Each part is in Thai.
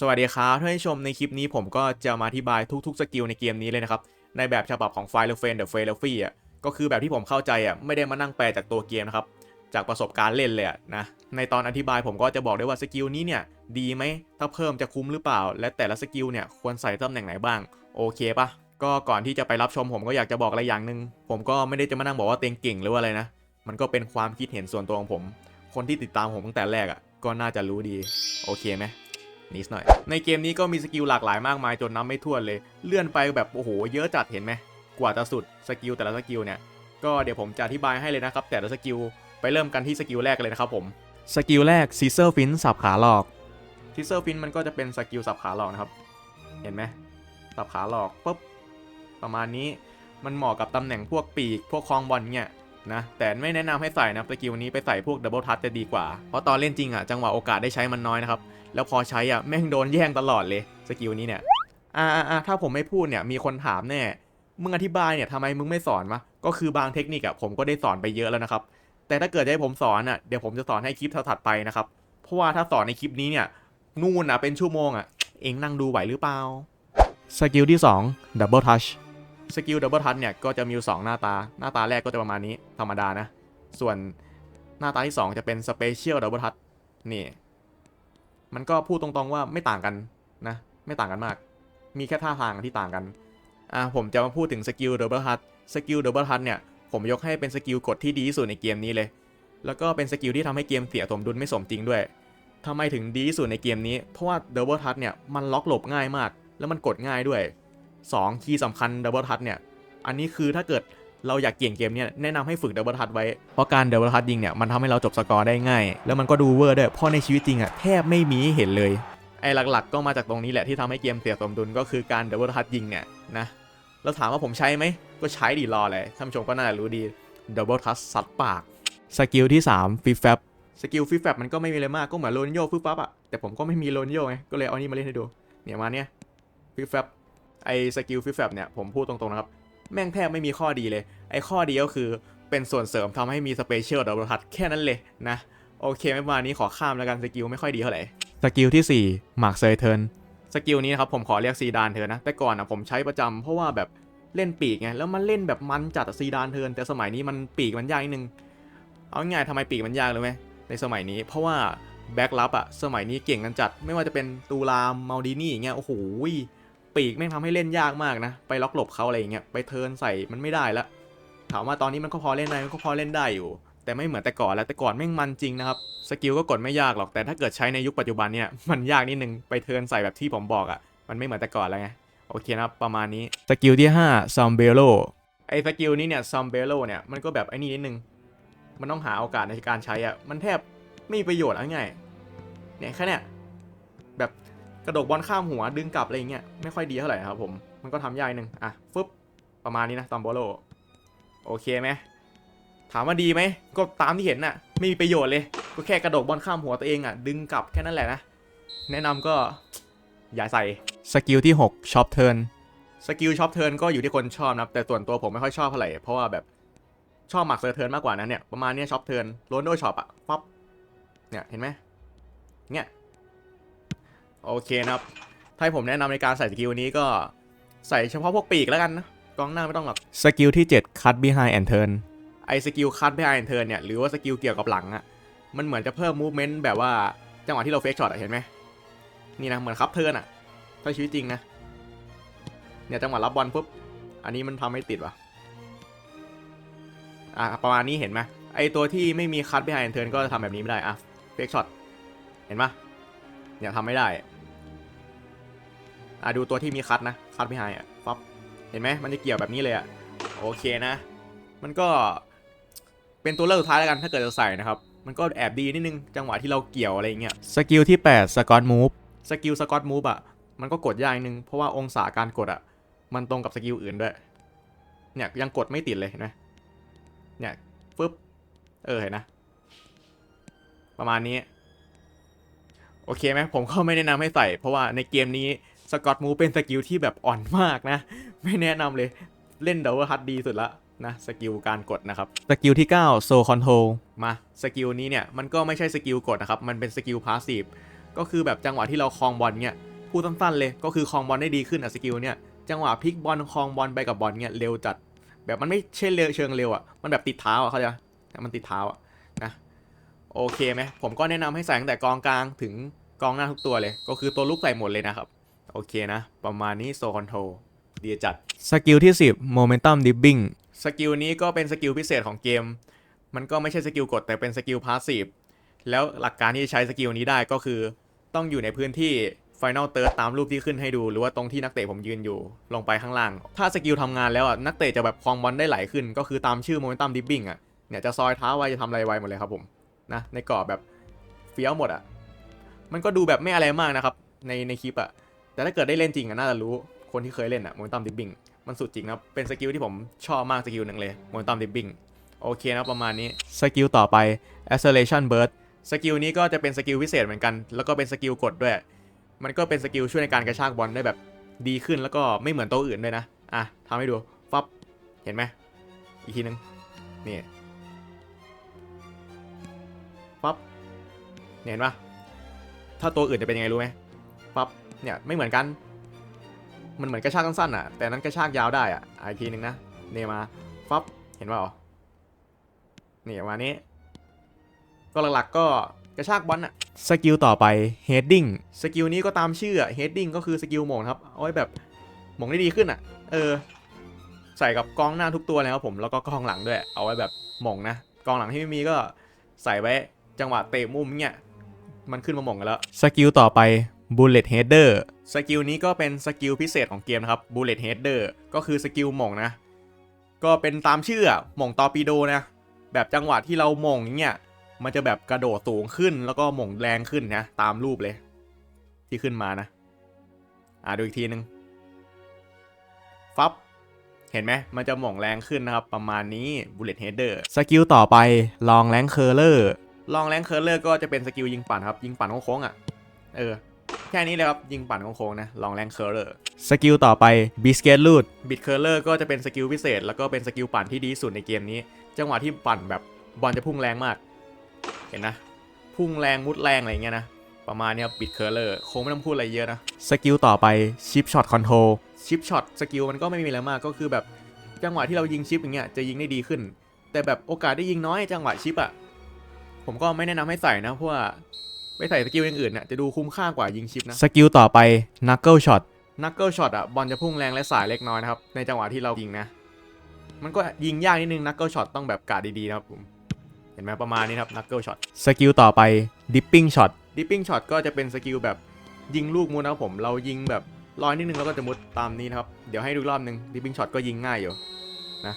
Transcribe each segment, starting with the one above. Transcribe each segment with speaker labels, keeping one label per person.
Speaker 1: สวัสดีครับท่านผู้ชมในคลิปนี้ผมก็จะมาอธิบายทุกๆสกิลในเกมนี้เลยนะครับ ในแบบฉบับของไฟล์เลฟเฟนเดอะเฟลฟี่อะก็คือแบบที่ผมเข้าใจอะไม่ได้มานั่งแปลจากตัวเกมนะครับ จากประสบการณ์เล่นเลยะนะในตอนอธิบายผมก็จะบอกได้ว่าสกิลนี้เนี่ยดีไหมถ้าเพิ่มจะคุ้มหรือเปล่า และแต่ละสกิลเนี่ยควรใส่ตำแหน่งไหนบ้างโอเคปะก็ก่อนที่จะไปรับชมผมก็อยากจะบอกอะไรอย่างหนึ่งผมก็ไม่ได้จะมานั่งบอกว่าเต็งเก่งหรือว่าอะไรนะมันก็เป็นความคิดเห็นส่วนตัวของผม คนที่ติดตามผมตั้งแต่แรกอะก็น่าจะรู้ดีโอเคไหม นิดหน่อย ในเกมนี้ก็มีสกิลหลากหลายมากมายจนนับไม่ถ้วนเลย เลื่อนไปแบบโอ้โหเยอะจัดเห็นไหม กว่าจะสุดสกิลแต่ละสกิลเนี่ยก็เดี๋ยวผมจะอธิบายให้เลยนะครับ แต่ละสกิลไปเริ่มกันที่สกิลแรกเลยนะครับผมสกิลแรกซีเซอร์ฟินสับขาหลอกซีเซอร์ฟินมันก็จะเป็นสกิลสับขาหลอกนะครับ เห็นไหมสับขาหลอกปุ๊บประมาณนี้มันเหมาะกับตำแหน่งพวกปีกพวกคลองบอลเนี่ย นะแต่ไม่แนะนำให้ใส่นะสกิลนี้ไปใส่พวกดับเบิลทัชจะดีกว่า เพราะตอนเล่นจริงอะจังหวะโอกาสได้ใช้มันน้อยนะครับ แล้วพอใช้อะแม่งโดนแย่งตลอดเลยสกิลนี้เนี่ยอ่าอ่าถ้าผมไม่พูดเนี่ยมีคนถามแน่มึงอธิบายเนี่ยทำไมมึงไม่สอนวะก็คือบางเทคนิคอะผมก็ได้สอนไปเยอะแล้วนะครับ แต่ถ้าเกิดจะให้ผมสอนอะเดี๋ยวผมจะสอนให้คลิปถัดไปนะครับเพราะว่าถ้าสอนในคลิปนี้เนี่ยนู่นอะเป็นชั่วโมงอะเองนั่งดูไหวหรือเปล่าสกิลที่2 Double Touch สกิล Double Touch เนี่ยก็จะมีอยู่สองหน้าตา หน้าตาแรกก็จะประมาณนี้ธรรมดานะ ส่วนหน้าตาที่ 2 จะเป็น Special Double Touch นี่ มันก็พูดตรงๆว่าไม่ต่างกันนะ ไม่ต่างกันมาก มีแค่ท่าทางที่ต่างกัน อะผมจะมาพูดถึงสกิล Double Touch สกิล Double Touch เนี่ยผมยกให้เป็นสกิลกดที่ดีที่สุดในเกมนี้เลย แล้วก็เป็นสกิลที่ทำให้เกมเสียสมดุลไม่สมจริงด้วยทำไมถึงดีที่สุดในเกมนี้ เพราะว่า Double Touch เนี่ยมันล็อกหลบง่ายมาก แล้วมันกดง่ายด้วย 2คีย์สำคัญ Double Touch เนี่ย อันนี้คือถ้าเกิดเราอยากเก่งเกมเนี่ยแนะนำให้ฝึก Double Touch ไว้ เพราะการ Double Touch ยิงเนี่ยมันทำให้เราจบสกอร์ได้ง่าย แล้วมันก็ดูเวอร์ด้วยเพราะในชีวิตจริงอะแทบไม่มีให้เห็นเลย ไอ้หลักๆ ก็มาจากตรงนี้แหละที่ทำให้เกมเสียสมดุลก็คือการ Double Touch ยิงเนี่ยนะแล้วถามว่าผมใช้ไหมก็ใช้ดีรอเลยท่านผู้ชมก็น่าจะรู้ดี Double Touch ซัดปากสกิลที่3ฟิฟแฟบสกิลฟิฟแฟบมันก็ไม่มีอะไรมากก็เหมือนโรนโยฟึบปั๊บอะแต่ผมก็ไม่มีโรนโยไงก็เลยเอานี่มาเล่นให้ดูเนี่ยมาเนี่ยฟิฟแฟบ ไอสกิลฟิฟแฟบเนี่ยผมพูดตรงๆนะครับ แม่งแทบไม่มีข้อดีเลย ไอข้อดีก็คือเป็นส่วนเสริมทำให้มีสเปเชียลดับเบิลทัชแค่นั้นเลยนะ โอเคไม่มานี้ขอข้ามแล้วกันสกิลไม่ค่อยดีเท่าไหร่สกิลที่4มาร์คเซยเทิร์นสกิลนี้นะครับผมขอเรียกซีดานเทิร์นนะ แต่ก่อนอะผมใช้ประจำเพราะว่าแบบเล่นปีกไงแล้วมันเล่นแบบมันจัดซีดานเทิร์นแต่สมัยนี้มันปีกมันยากนิดนึง เอาง่ายทำไมปีกมันยากเลยไหมในสมัยนี้เพราะว่าแบ็กลับอะสมัยนี้เก่งกันจัดไม่ว่าจะเป็นตูรามมาดินี่อย่างเงี้ยโอ้โห ปีกแม่งทำให้เล่นยากมากนะ ไปล็อกหลบเขาอะไรอย่างเงี้ยไปเทินใส่มันไม่ได้ละถามว่าตอนนี้มันก็พอเล่นได้มันก็พอเล่นได้อยู่ แต่ไม่เหมือนแต่ก่อนแล้วแต่ก่อนแม่งมันจริงนะครับสกิลก็กดไม่ยากหรอกแต่ถ้าเกิดใช้ในยุคปัจจุบันเนี่ยมันยากนิดนึงไปเทินใส่แบบที่ผมบอกอะ่ะมันไม่เหมือนแต่ก่อนแล้วไงโอเคนะครับประมาณนี้สกิลที่5ซัมเบโลไอ้สกิลนี้เนี่ยซัมเบโลเนี่ยมันก็แบบไอ้นี่นิดนึงมันต้องหาโอกาสในการใช้อะ่ะมันแทบไม่มีประโยชน์อะไรง่ายเนี่ยแค่เนี่ย กระโดดบอลข้ามหัวดึงกลับอะไรอย่างเงี้ยไม่ค่อยดีเท่าไหร่ครับผมมันก็ทำยากนิดนึงอะฟึบประมาณนี้นะซัมเบโลโอเคไหมถามว่าดีไหมก็ตามที่เห็นน่ะไม่มีประโยชน์เลย ก็แค่กระโดดบอลข้ามหัวตัวเองอะดึงกลับแค่นั้นแหละนะแนะนำก็อย่าใส่สกิลที่6ช็อปเทิร์นสกิลช็อปเทิร์นก็อยู่ที่คนชอบนะครับแต่ส่วนตัวผมไม่ค่อยชอบเท่าไหร่เพราะว่าแบบชอบหมักเซอร์เทิร์นมากกว่านั้นเนี่ยประมาณเนี้ยช็อปเทิร์นโรนโดช็อปอะปั๊บเนี่ยเห็นไหมเนี่ย โอเคนะครับ ถ้าให้ผมแนะนำในการใส่สกิลนี้ก็ใส่เฉพาะพวกปีกแล้วกันนะกองหน้าไม่ต้องหรอกสกิลที่ 7 cut behind and turn ไอสกิลคัตไปไอเทิร์นเนี่ยหรือว่าสกิลเกี่ยวกับหลังอะมันเหมือนจะเพิ่มมูฟเมนต์แบบว่าจังหวะที่เราเฟกช็อตอะเห็นไหมนี่นะเหมือนคับเทิร์นอะถ้าชีวิตจริงนะเนี่ยจังหวะรับบอลปุ๊บอันนี้มันทำให้ติดว่ะอะประมาณนี้เห็นไหมไอตัวที่ไม่มีคัตไปไอเทิร์นก็จะทำแบบนี้ไม่ได้อะเฟกช็อตเห็นปะเนี่ยทำไม่ได้ อะดูตัวที่มีคัตนะ คัตไปไฮอะปั๊บเห็นไหมมันจะเกี่ยวแบบนี้เลยอะโอเคนะ มันก็เป็นตัวเลือกสุดท้ายแล้วกันถ้าเกิดจะใส่นะครับ มันก็แอบดีนิดนึงจังหวะที่เราเกี่ยวอะไรอย่างเงี้ยสกิลที่ 8 สกอตมูฟสกิลสกอตมูฟอะมันก็กดยากนิดนึงเพราะว่าองศาการกดอะมันตรงกับสกิลอื่นด้วยเนี่ยยังกดไม่ติดเลยเห็นไหมเนี่ยฟึบเออเห็นนะ ประมาณนี้ โอเคไหมผมก็ไม่แนะนำให้ใส่ เพราะว่าในเกมนี้ สกอตมูฟเป็นสกิลที่แบบอ่อนมากนะ ไม่แนะนำเลยเล่นเดวฮัตดีสุดละนะสกิลการกดนะครับสกิลที่9 Soul Control มาสกิลนี้เนี่ยมันก็ไม่ใช่สกิลกดนะครับ มันเป็นสกิลพาสซีฟก็คือแบบจังหวะที่เราคลองบอลเนี่ยพูดสั้นๆเลยก็คือคลองบอลได้ดีขึ้นอะสกิลเนี่ยจังหวะพลิกบอลคลองบอลไปกับบอลเนี่ยเร็วจัด แบบมันไม่ใช่เร็วเชิงเร็วอะมันแบบติดเท้าอะเขาใจปะมันติดเท้าอะนะโอเคไหมผมก็แนะนำให้ใส่ตั้งแต่กองกลางถึงกองหน้าทุกตัวเลย ก็คือตัวลุกใส่หมดเลยนะครับ โอเคนะ ประมาณนี้โซคอนโทรดีจัด สกิลที่ 10 Momentum Dipping สกิลนี้ก็เป็นสกิลพิเศษของเกม มันก็ไม่ใช่สกิลกดแต่เป็นสกิลพาสซีฟแล้วหลักการที่จะใช้สกิลนี้ได้ก็คือ ต้องอยู่ในพื้นที่ Final Third ตามรูปที่ขึ้นให้ดู หรือว่าตรงที่นักเตะผมยืนอยู่ ลงไปข้างล่าง ถ้าสกิลทำงานแล้วอะนักเตะจะแบบคลองบอลได้ไหลขึ้น ก็คือตามชื่อ Momentum Dipping อะเนี่ยจะซอยเท้าไวจะทำอะไรไวหมดเลยครับผมนะในกรอบแบบเฟี้ยวหมดอะมันก็ดูแบบไม่อะไรมากนะครับในในคลิปอะ แต่ถ้าเกิดได้เล่นจริงอะน่าจะรู้คนที่เคยเล่นอะโมนตัมดิบบิงมันสุดจริงนะเป็นสกิลที่ผมชอบมากสกิลหนึ่งเลยโมนตัมดิบบิงโอเคนะประมาณนี้สกิลต่อไป acceleration burst สกิลนี้ก็จะเป็นสกิลพิเศษเหมือนกัน แล้วก็เป็นสกิลกดด้วย มันก็เป็นสกิลช่วยในการกระชากบอลได้แบบดีขึ้นแล้วก็ไม่เหมือนตัวอื่นด้วยนะ อะทำให้ดูฟับเห็นไหมอีกทีนึงนี่ฟับเห็นปะถ้าตัวอื่นจะเป็นยังไงรู้ไหม ปั๊บเนี่ยไม่เหมือนกัน มันเหมือนกระชากสั้นๆอะ แต่นั้นกระชากยาวได้อะอะอีกทีหนึ่งนะเนมาฟับเห็นเปล่านี่ประมาณนี้ ก็หลักๆก็กระชากบอลอะสกิลต่อไป heading สกิลนี้ก็ตามชื่ออะ heading ก็คือสกิลหม่งครับเอาไว้แบบหม่งได้ดีขึ้นอะ เออ ใส่กับกองหน้าทุกตัวเลยครับผมแล้วก็กองหลังด้วย เอาไว้แบบหม่งนะกองหลังที่ไม่มีก็ใส่ไว้จังหวะเตะมุมเนี่ยมันขึ้นมาหม่งกันแล้ว สกิลต่อไป Bullet Header สกิลนี้ก็เป็นสกิลพิเศษของเกมนะครับ Bullet Header ก็คือสกิลหม่งนะ ก็เป็นตามชื่ออะหม่งตอร์ปิโดนะ แบบจังหวะที่เราหม่งอย่างเงี้ยมันจะแบบกระโดดสูงขึ้นแล้วก็หม่งแรงขึ้นนะตามรูปเลย ที่ขึ้นมานะ อ่าดูอีกทีนึงฟับเห็นไหมมันจะหม่งแรงขึ้นนะครับ ประมาณนี้ Bullet Header สกิลต่อไป Long Rank Curler Long Rank Curler ก็จะเป็นสกิลยิงปั่นครับ ยิงปั่นโค้งๆอะ เออ แค่นี้เลยครับ ยิงปั่นโค้งๆนะ ลองแรงเคอร์เลอร์สกิลต่อไปบิสเกตลูดบิดเคอร์เลอร์ก็จะเป็นสกิลพิเศษ แล้วก็เป็นสกิลปั่นที่ดีที่สุดในเกมนี้ จังหวะที่ปั่นแบบบอลจะพุ่งแรงมาก เห็นนะ พุ่งแรงมุดแรงอะไรอย่างเงี้ยนะ ประมาณนี้ครับบิดเคอร์เลอร์คงไม่ต้องพูดอะไรเยอะนะ สกิลต่อไปชิปช็อตคอนโทรชิปช็อตสกิลมันก็ไม่มีอะไรมากก็คือแบบจังหวะที่เรายิงชิปอย่างเงี้ยจะยิงได้ดีขึ้น แต่แบบโอกาสได้ยิงน้อยจังหวะชิปอะผมก็ไม่แนะนำให้ใส่นะเพราะว่า ไปใส่สกิลอย่างอื่นเนี่ยจะดูคุ้มค่ากว่ายิงชิปนะ สกิลต่อไป knuckle shot knuckle shot อะบอลจะพุ่งแรงและสายเล็กน้อยนะครับ ในจังหวะที่เรายิงนะ มันก็ยิงยากนิดนึง knuckle shot ต้องแบบกาดดีๆนะครับผมเห็นไหมประมาณนี้ครับ knuckle shot สกิลต่อไป dipping shot dipping shot ก็จะเป็นสกิลแบบยิงลูกมุดนะครับผมเรายิงแบบลอยนิดนึงแล้วก็จะมุดตามนี้นะครับเดี๋ยวให้ดูอีกรอบนึง dipping shot ก็ยิงง่ายอยู่นะ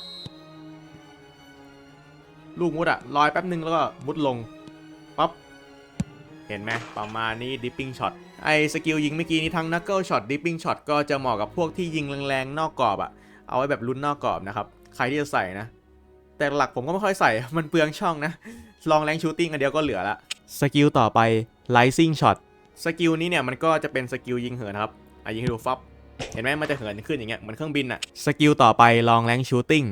Speaker 1: ลูกมุดอะลอยแป๊บนึงแล้วก็มุดลงปั๊บ เห็นไหมประมาณนี้ dipping shot ไอสกิลยิงเมื่อกี้นี้ทั้ง knuckle shot dipping shot ก็จะเหมาะกับพวกที่ยิงแรงๆนอกกรอบอะเอาไว้แบบลุ้นนอกกรอบนะครับ ใครที่จะใส่นะ แต่หลักผมก็ไม่ค่อยใส่มันเปลืองช่องนะ ลองแรงชูตติ้งอันเดียวก็เหลือละสกิลต่อไป rising shot สกิลนี้เนี่ยมันก็จะเป็นสกิลยิงเหินนะครับอะยิงให้ดูฟับเห็นไหมมันจะเหินขึ้นอย่างเงี้ยเหมือนเครื่องบินอะสกิลต่อไป long range shooting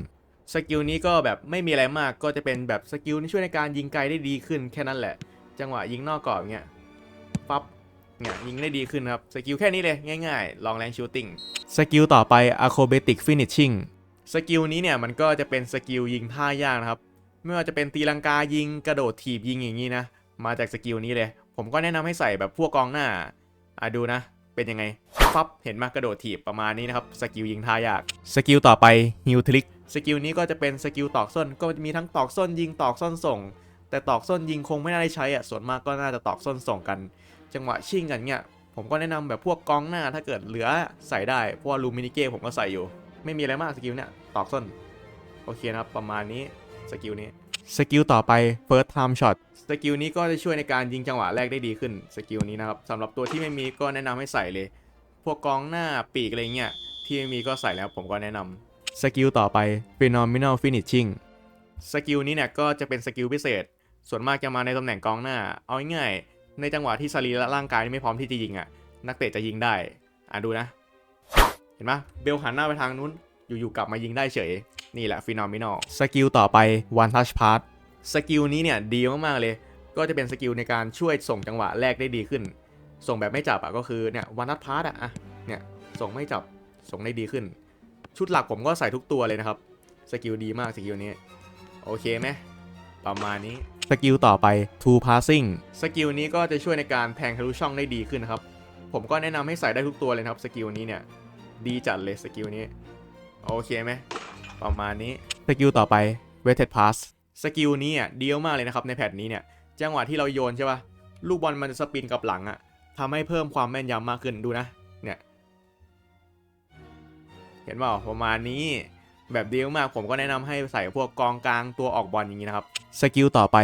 Speaker 1: สกิลนี้ก็แบบไม่มีอะไรมากก็จะเป็นแบบสกิลที่ช่วยในการยิงไกลได้ดีขึ้นแค่นั้นแหละ จังหวะยิงนอกกรอบเงี้ยปั๊บเนี่ยยิงได้ดีขึ้นครับ สกิลแค่นี้เลยง่ายๆ ลองแรงชูตติ้งสกิลต่อไป acrobatic finishing สกิลนี้เนี่ยมันก็จะเป็นสกิลยิงท่ายากนะครับ ไม่ว่าจะเป็นตีลังกายิงกระโดดถีบยิงอย่างนี้นะ มาจากสกิลนี้เลย ผมก็แนะนำให้ใส่แบบพวกกองหน้าอะดูนะ เป็นยังไงปั๊บเห็นมากระโดดถีบประมาณนี้นะครับ สกิลยิงท่ายาก สกิลต่อไป heel trick สกิลนี้ก็จะเป็นสกิลตอกส้นก็จะมีทั้งตอกส้นยิงตอกส้นส่ง แต่ตอกส้นยิงคงไม่น่าได้ใช้อะส่วนมากก็น่าจะตอกส้นส่งกัน จังหวะชิ่งกันเนี่ยผมก็แนะนำแบบพวกกองหน้าถ้าเกิดเหลือใส่ได้เพราะว่าลูมินิเก้ผมก็ใส่อยู่ ไม่มีอะไรมากสกิลเนี่ยตอกส้นโอเคนะครับประมาณนี้สกิลนี้สกิลต่อไป first time shot สกิลนี้ก็จะช่วยในการยิงจังหวะแรกได้ดีขึ้นสกิลนี้นะครับสำหรับตัวที่ไม่มีก็แนะนำให้ใส่เลย พวกกองหน้าปีกอะไรเงี้ยที่ไม่มีก็ใส่แล้วผมก็แนะนำสกิลต่อไป phenomenal finishing สกิลนี้เนี่ยก็จะเป็นสกิลพิเศษ ส่วนมากจะมาในตำแหน่งกองหน้า เอาง่ายๆในจังหวะที่สรีระร่างกายไม่พร้อมที่จะยิงอะ นักเตะจะยิงได้ อะดูนะ เห็นปะเบลหันหน้าไปทางนู้น อยู่ๆกลับมายิงได้เฉย นี่แหละฟินอมินอลสกิลต่อไป one touch pass สกิลนี้เนี่ยดีมากๆเลย ก็จะเป็นสกิลในการช่วยส่งจังหวะแรกได้ดีขึ้น ส่งแบบไม่จับอะก็คือเนี่ยวันนัดพาร์ตอะอะเนี่ยส่งไม่จับส่งได้ดีขึ้น ชุดหลักผมก็ใส่ทุกตัวเลยนะครับสกิลดีมากสกิลนี้ โอเคไหมประมาณนี้ สกิลต่อไป two passing สกิลนี้ก็จะช่วยในการแทงทะลุช่องได้ดีขึ้นนะครับ ผมก็แนะนำให้ใส่ได้ทุกตัวเลยนะครับ สกิลนี้เนี่ย ดีจัดเลยสกิลนี้ โอเคไหม ประมาณนี้ สกิลต่อไป weighted pass สกิลนี้อะดีมากเลยนะครับในแพทนี้เนี่ย จังหวะที่เราโยนใช่ปะลูกบอลมันจะสปินกลับหลังอะทำให้เพิ่มความแม่นยำมากขึ้นดูนะ เนี่ย เห็นเปล่าประมาณนี้ แบบดีมากผมก็แนะนำให้ใส่พวกกองกลางตัวออกบอลอย่างนี้นะครับ สกิลต่อไป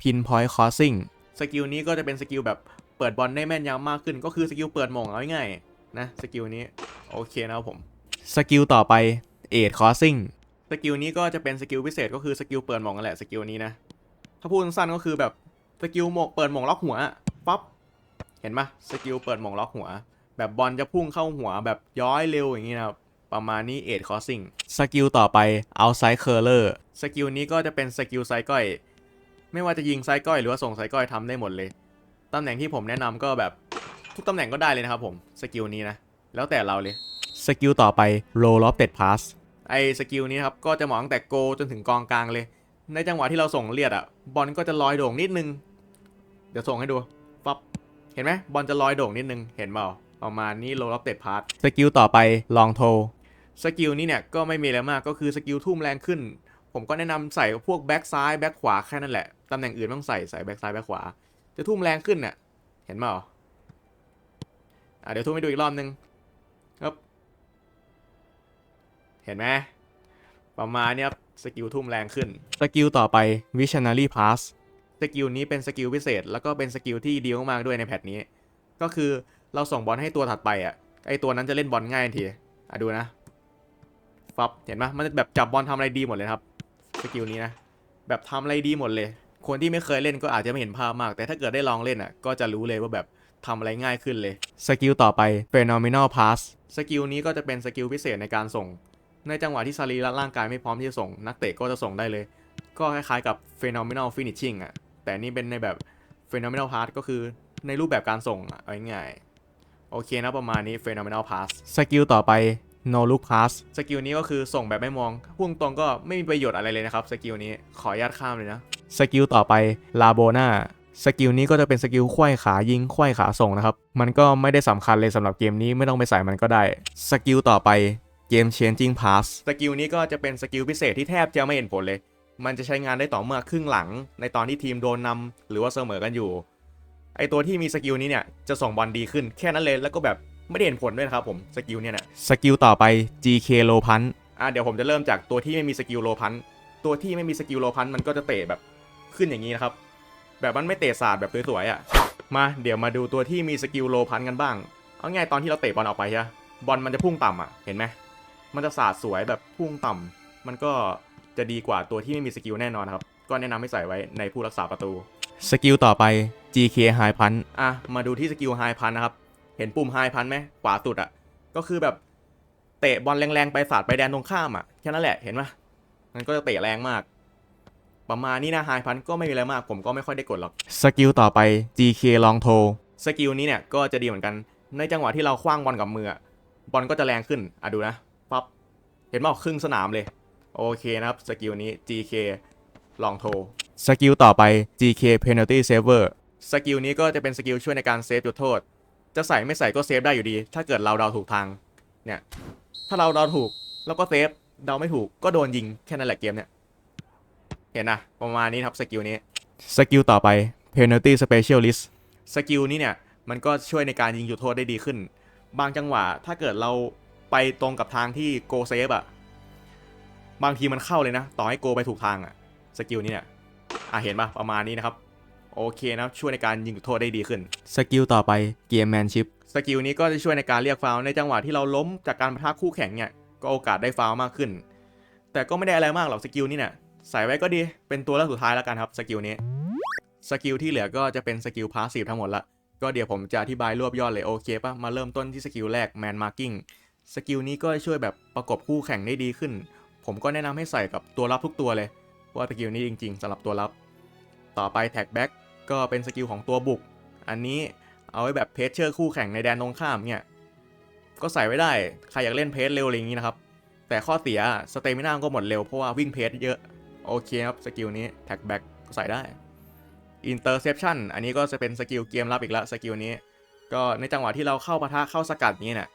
Speaker 1: pinpoint crossing สกิลนี้ก็จะเป็นสกิลแบบเปิดบอลได้แม่นยำมากขึ้น ก็คือสกิลเปิดหม่งเอาง่ายๆนะสกิลนี้โอเคนะครับผมสกิลต่อไป aid crossing สกิลนี้ก็จะเป็นสกิลพิเศษก็คือสกิลเปิดหม่งนั่นแหละสกิลนี้นะถ้าพูดสั้นก็คือแบบสกิลหมกเปิดหม่งล็อกหัวปั๊บเห็นปะสกิลเปิดหม่งล็อกหัว แบบบอลจะพุ่งเข้าหัวแบบย้อยเร็วอย่างนี้นะครับ ประมาณนี้เอ็ดคอสซิ่งสกิลต่อไป outside curler สกิลนี้ก็จะเป็นสกิลไซก้อย ไม่ว่าจะยิงไซก้อยหรือว่าส่งไซก้อยทำได้หมดเลยตำแหน่งที่ผมแนะนำก็แบบทุกตำแหน่งก็ได้เลยนะครับผมสกิลนี้นะ แล้วแต่เราเลยสกิลต่อไป roll lofted pass ไอสกิลนี้ครับก็จะเหมาะตั้งแต่โกจนถึงกองกลางเลย ในจังหวะที่เราส่งเลียดอะบอลก็จะลอยโด่งนิดนึง เดี๋ยวส่งให้ดูปั๊บเห็นไหมบอลจะลอยโด่งนิดนึงเห็นเปล่าประมาณนี้โลลับเตดพาร์ทสกิลต่อไปลองโท สกิลนี้เนี่ยก็ไม่มีอะไรมากก็คือสกิลทุ่มแรงขึ้น ผมก็แนะนำใส่พวกแบ็กซ้ายแบ็กขวาแค่นั้นแหละตำแหน่งอื่นไม่ต้องใส่ใส่แบ็กซ้ายแบ็กขวาจะทุ่มแรงขึ้นเนี่ยเห็นเปล่าอะเดี๋ยวทุ่มให้ดูอีกรอบนึงครับ เห็นไหมประมาณเนี้ยครับสกิลทุ่มแรงขึ้นสกิลต่อไป Visionary Pass สกิลนี้เป็นสกิลพิเศษ แล้วก็เป็นสกิลที่ดีมากๆด้วยในแพทนี้ ก็คือเราส่งบอลให้ตัวถัดไปอะไอตัวนั้นจะเล่นบอลง่ายทันทีอะดูนะ ฟับเห็นปะมันจะแบบจับบอลทำอะไรดีหมดเลยครับสกิลนี้นะแบบทำอะไรดีหมดเลย คนที่ไม่เคยเล่นก็อาจจะไม่เห็นภาพมาก แต่ถ้าเกิดได้ลองเล่นอะก็จะรู้เลยว่าแบบทำอะไรง่ายขึ้นเลยสกิลต่อไป phenomenal pass สกิลนี้ก็จะเป็นสกิลพิเศษในการส่ง ในจังหวะที่สรีระร่างกายไม่พร้อมที่จะส่ง นักเตะก็จะส่งได้เลย ก็คล้ายๆกับ phenomenal finishing อะแต่นี่เป็นในแบบ phenomenal pass ก็คือในรูปแบบการส่งอะง่ายๆโอเคนะประมาณนี้ phenomenal pass สกิลต่อไป no look pass สกิลนี้ก็คือส่งแบบไม่มองพุ่งตรงก็ไม่มีประโยชน์อะไรเลยนะครับ สกิลนี้ขออนุญาตข้ามเลยนะ สกิลต่อไป labona สกิลนี้ก็จะเป็นสกิลควายขายิงควายขาส่งนะครับ มันก็ไม่ได้สำคัญเลยสำหรับเกมนี้ไม่ต้องไปใส่มันก็ได้ สกิลต่อไป game changing pass สกิลนี้ก็จะเป็นสกิลพิเศษที่แทบจะไม่เห็นผลเลย มันจะใช้งานได้ต่อเมื่อครึ่งหลัง ในตอนที่ทีมโดนนำหรือว่าเสมอกันอยู่ ไอตัวที่มีสกิลนี้เนี่ยจะส่งบอลดีขึ้นแค่นั้นเลยแล้วก็แบบ ไม่ได้เห็นผลด้วยนะครับผมสกิลเนี่ยนะสกิลต่อไป GK low punch อะเดี๋ยวผมจะเริ่มจากตัวที่ไม่มีสกิลโลพันตัวที่ไม่มีสกิลโลพันมันก็จะเตะแบบขึ้นอย่างนี้นะครับ แบบมันไม่เตะศาสตร์แบบสวยๆอะมาเดี๋ยวมาดูตัวที่มีสกิลโลพันกันบ้าง เอาง่ายตอนที่เราเตะบอลออกไปใช่ปะบอลมันจะพุ่งต่ำอะเห็นไหมมันจะสาดสวยแบบพุ่งต่ำมันก็จะดีกว่าตัวที่ไม่มีสกิลแน่นอนครับก็แนะนำให้ใส่ไว้ในผู้รักษาประตูสกิลต่อไป GK High Punch อะมาดูที่สกิล High Punch นะครับ เห็นปุ่ม High Punch ไหมขวาสุดอะ ก็คือแบบเตะบอลแรงๆ ไปสาดไปแดนตรงข้ามอะแค่นั้นแหละเห็นไหมมันก็จะเตะแรงมาก ประมาณนี้นะ High Punch ก็ไม่มีอะไรมาก ผมก็ไม่ค่อยได้กดหรอกสกิลต่อไป GK Long Toe สกิลนี้เนี่ยก็จะดีเหมือนกัน ในจังหวะที่เราคว้างบอลกับมืออะบอลก็จะแรงขึ้นอะดูนะปั๊บเห็นเปล่าครึ่งสนามเลย โอเคนะครับสกิลนี้ GK ลองโทสกิลต่อไป GK penalty saver สกิลนี้ก็จะเป็นสกิลช่วยในการเซฟจุดโทษ จะใส่ไม่ใส่ก็เซฟได้อยู่ดี ถ้าเกิดเราเดาถูกทางเนี่ย ถ้าเราเดาถูกแล้วก็เซฟเดาไม่ถูกก็โดนยิงแค่นั้นแหละเกมเนี่ย เห็นนะประมาณนี้ครับสกิลนี้สกิลต่อไป penalty specialist สกิลนี้เนี่ยมันก็ช่วยในการยิงจุดโทษได้ดีขึ้น บางจังหวะถ้าเกิดเราไปตรงกับทางที่โกเซฟอะบางทีมันเข้าเลยนะ ต่อให้โกไปถูกทางอะสกิลนี้เนี่ยอะเห็นปะประมาณนี้นะครับ โอเคนะช่วยในการยิงจุดโทษได้ดีขึ้น สกิลต่อไปเกมแมนชิพสกิลนี้ก็จะช่วยในการเรียกฟาวล์ในจังหวะที่เราล้มจากการปะทะคู่แข่งเนี่ยก็โอกาสได้ฟาวล์มากขึ้น แต่ก็ไม่ได้อะไรมากหรอกสกิลนี้เนี่ยใส่ไว้ก็ดีเป็นตัวเลือกสุดท้ายแล้วกันครับสกิลนี้สกิลที่เหลือก็จะเป็นสกิลพาสซีฟทั้งหมดละก็เดี๋ยวผมจะอธิบายรวบยอดเลยโอเคปะมาเริ่มต้นที่สกิลแรกแมนมาร์กิ้งสกิลนี้ก็ช่วยแบบประกบคู่แข่งได้ดีขึ้น ผมก็แนะนำให้ใส่กับตัวรับทุกตัวเลยว่าสกิลนี้จริง ๆสำหรับตัวรับ ต่อไปแท็กแบ็ก ก็เป็นสกิลของตัวบุก อันนี้เอาไว้แบบเพจเชอร์คู่แข่งในแดนตรงข้ามเนี่ย ก็ใส่ไว้ได้ ใครอยากเล่นเพจเร็วอะไรอย่างนี้นะครับ แต่ข้อเสียสเตมิน่าก็หมดเร็วเพราะว่าวิ่งเพจเยอะ โอเคครับสกิลนี้แท็กแบ็กก็ใส่ได้ Interception อันนี้ก็จะเป็นสกิลเกมรับอีกแล้วสกิลนี้ ก็ในจังหวะที่เราเข้าปะทะเข้าสกัดนี้เนี่ย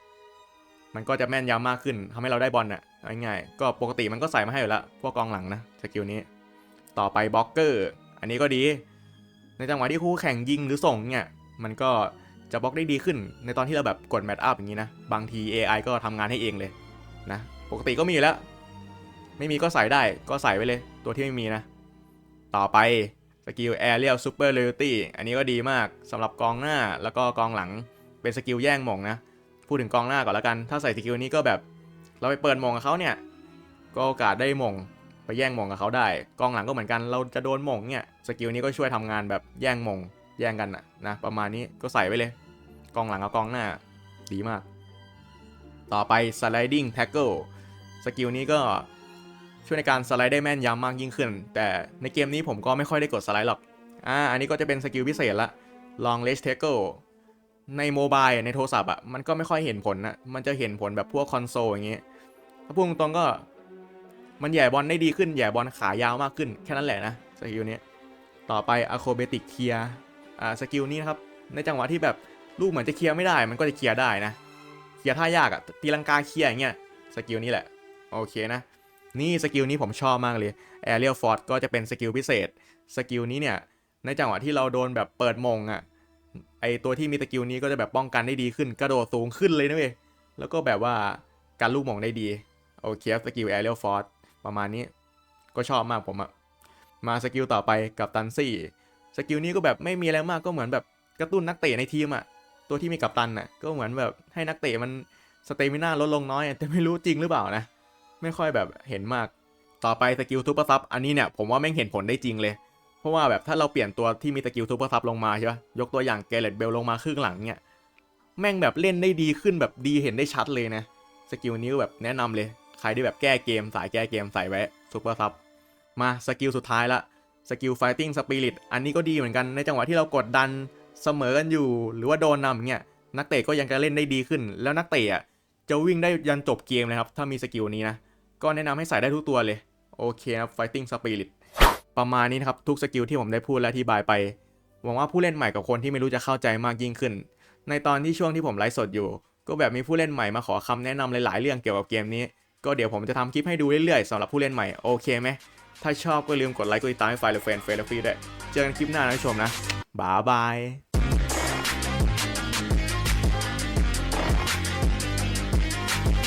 Speaker 1: มันก็จะแม่นยำมากขึ้นทำให้เราได้บอลน่ะง่ายๆก็ปกติมันก็ใส่มาให้อยู่แล้วพวกกองหลังนะสกิลนี้ ต่อไปบล็อกเกอร์ อันนี้ก็ดี ในจังหวะที่คู่แข่งยิงหรือส่งเนี่ย มันก็จะบล็อกได้ดีขึ้น ในตอนที่เราแบบกดแมตช์อัพอย่างนี้นะ บางที AI ก็ทำงานให้เองเลยนะ ปกติก็มีอยู่แล้ว ไม่มีก็ใส่ได้ก็ใส่ไว้เลย ตัวที่ไม่มีนะ ต่อไปสกิล Aerial Super Loyalty อันนี้ก็ดีมากสำหรับกองหน้าแล้วก็กองหลังเป็นสกิลแย่งม่งนะ พูดถึงกองหน้าก่อนแล้วกัน ถ้าใส่สกิลนี้ก็แบบ เราไปเปิดม่งกับเขาเนี่ย ก็โอกาสได้มง แย่งมงกับเขาได้ กองหลังก็เหมือนกัน เราจะโดนมงเนี่ย สกิลนี้ก็ช่วยทำงานแบบแย่งมง แย่งกันนะนะ ประมาณนี้ก็ใส่ไว้เลย กองหลังกับกองหน้า ดีมาก ต่อไป sliding tackle สกิลนี้ก็ช่วยในการสไลด์ได้แม่นยำมากยิ่งขึ้น แต่ในเกมนี้ผมก็ไม่ค่อยได้กดสไลด์หรอก อ่า อันนี้ก็จะเป็นสกิลพิเศษละ long range tackle ในโมบายในโทรศัพท์อะ มันก็ไม่ค่อยเห็นผลนะ มันจะเห็นผลแบบพวกคอนโซลอย่างเงี้ยถ้าพูดตรงๆก็ มันแหย่บอลได้ดีขึ้นแหย่บอลขายาวมากขึ้น แค่นั้นแหละนะสกิลนี้ต่อไป acrobatic clear อ่าสกิลนี้นะครับในจังหวะที่แบบลูกเหมือนจะเคลียร์ไม่ได้ มันก็จะเคลียร์ได้นะเคลียร์ท่ายากอะตีลังกาเคลียร์อย่างเงี้ยสกิลนี้แหละโอเคนะ นี่สกิลนี้ผมชอบมากเลย Aerial Force ก็จะเป็นสกิลพิเศษสกิลนี้เนี่ยในจังหวะที่เราโดนแบบเปิดมงอะไอตัวที่มีสกิลนี้ก็จะแบบป้องกันได้ดีขึ้น กระโดดสูงขึ้นเลยนะเว้ยแล้วก็แบบว่าการลูกมงได้ดี โอเคสกิล Aerial Force ประมาณนี้ ก็ชอบมากผมอะมาสกิลต่อไปกับตันซี่สกิลนี้ก็แบบไม่มีอะไรมากก็เหมือนแบบกระตุ้นนักเตะในทีมอะตัวที่มีกัปตันอะก็เหมือนแบบให้นักเตะมันสเตมิน่าลดลงน้อย แต่ไม่รู้จริงหรือเปล่านะ ไม่ค่อยแบบเห็นมากต่อไปสกิลทูเปอร์ซับอันนี้เนี่ยผมว่าแม่งเห็นผลได้จริงเลย เพราะว่าแบบถ้าเราเปลี่ยนตัวที่มีสกิลทูเปอร์ซับลงมาใช่ปะยกตัวอย่างเกเรตเบลลงมาครึ่งหลังเนี่ยแม่งแบบเล่นได้ดีขึ้นแบบดีเห็นได้ชัดเลยนะสกิลนี้แบบแนะนำเลย ใครที่แบบแก้เกมสายแก้เกมใส่ไว้ซูเปอร์ซับมาสกิลสุดท้ายละสกิล Fighting Spirit อันนี้ก็ดีเหมือนกันในจังหวะที่เรากดดันเสมอกันอยู่ หรือว่าโดนนำเนี่ยนักเตะก็ยังจะเล่นได้ดีขึ้น แล้วนักเตะจะวิ่งได้ยันจบเกมเลยครับ ถ้ามีสกิลนี้นะ ก็แนะนำให้ใส่ได้ทุกตัวเลย โอเคครับ Fighting Spirit ประมาณนี้นะครับ ทุกสกิลที่ผมได้พูดและอธิบายไป หวังว่าผู้เล่นใหม่กับคนที่ไม่รู้จะเข้าใจมากยิ่งขึ้น ในตอนที่ช่วงที่ผมไลฟ์สดอยู่ ก็แบบมีผู้เล่นใหม่มาขอคำแนะนำหลาย ๆ เรื่องเกี่ยวกับเกมนี้ ก็เดี๋ยวผมจะทำคลิปให้ดูเรื่อยๆสำหรับผู้เล่นใหม่โอเคไหมถ้าชอบก็ลืมกดไลค์กดติดตามให้ไฟล์และแฟนเฟรนด์ด้วยเจอกันคลิปหน้านะผู้ชมนะบ๊ายบาย